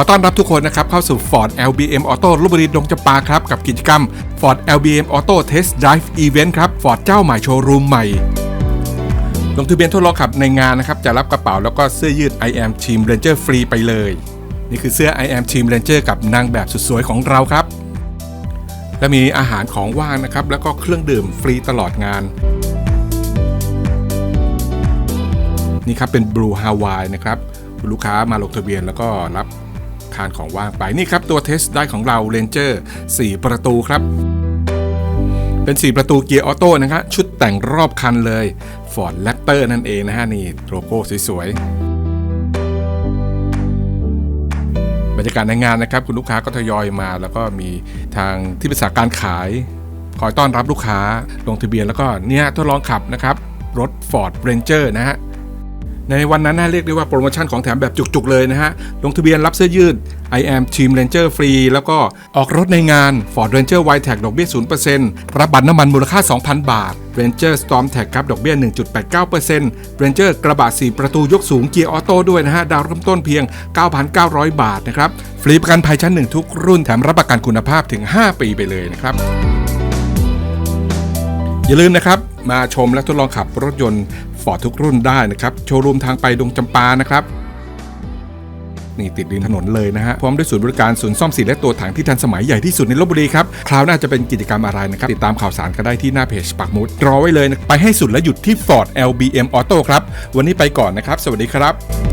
ขอต้อนรับทุกคนนะครับเข้าสู่ Ford LBM Auto ลพบุรีดงจำปาครับ กับกิจกรรม Ford LBM Auto Test Drive Event ครับ Ford เจ้าใหม่โชว์รูมใหม่ ลงทะเบียนทดลองขับในงานนะครับ จะรับกระเป๋าแล้วก็เสื้อยืด I am Team Ranger ฟรีไปเลย นี่คือเสื้อ I am Team Ranger กับนางแบบสุดสวยของเราครับ และมีอาหารของว่างนะครับ แล้วก็เครื่องดื่มฟรีตลอดงาน นี่ครับเป็น Blue Hawaii นะครับคุณลูกค้ามาลงทะเบียนแล้วก็รับานของว่างไปนี่ครับตัวเทสได้ของเรา Ranger 4 ประตูครับ เป็น 4 ประตูเกียร์ออโต้นะครับชุดแต่งรอบคันเลย Ford Raptor นั่นเองนะฮะนี่โลโก้สวยๆบรรยากาศในงานนะครับ คุณลูกค้าก็ทยอยมา แล้วก็มีทางที่ปรึกษาการขาย คอยต้อนรับลูกค้าลงทะเบียนแล้วก็เนี่ยทดลองขับนะครับรถ Ford Ranger นะฮะ ในวันนั้นนะเรียกได้ว่าโปรโมชั่นของแถมแบบจุกๆเลยนะฮะ ลงทะเบียนรับเสื้อยืด I am Team Ranger ฟรี แล้วก็ออกรถในงาน Ford Ranger w i t e c ดอกเบี้ย 0%รับบัตรน้ำมันมูลค่า 2,000 บาท Ranger Storm Tag ครับ ดอกเบี้ย 1.89% Ranger กระบะ 4 ประตูยกสูงเกียร์ออโต้ด้วยนะฮะ ดาวเริ่มต้นเพียง 9,900 บาทนะครับ ฟรีประกันภัยชั้น 1 ทุกรุ่นแถมรับประกันคุณภาพถึง 5 ปีไปเลยนะครับ อย่าลืมนะครับมาชมและทดลองขับรถยนต์ อร์ดทุกรุ่นได้นะครับ โชว์รูมทางไปดงจำปานะครับ นี่ติดริมถนนเลยนะฮะ พร้อมด้วยศูนย์บริการศูนย์ซ่อมสีและตัวถังที่ทันสมัยใหญ่ที่สุดในลบบุรีครับ คราวหน้าจะเป็นกิจกรรมอะไรนะครับ ติดตามข่าวสารก็ได้ที่หน้าเพจปักมุดรอไว้เลยนะไปให้สุดและหยุดที่ Ford LBM Auto ครับ วันนี้ไปก่อนนะครับ สวัสดีครับ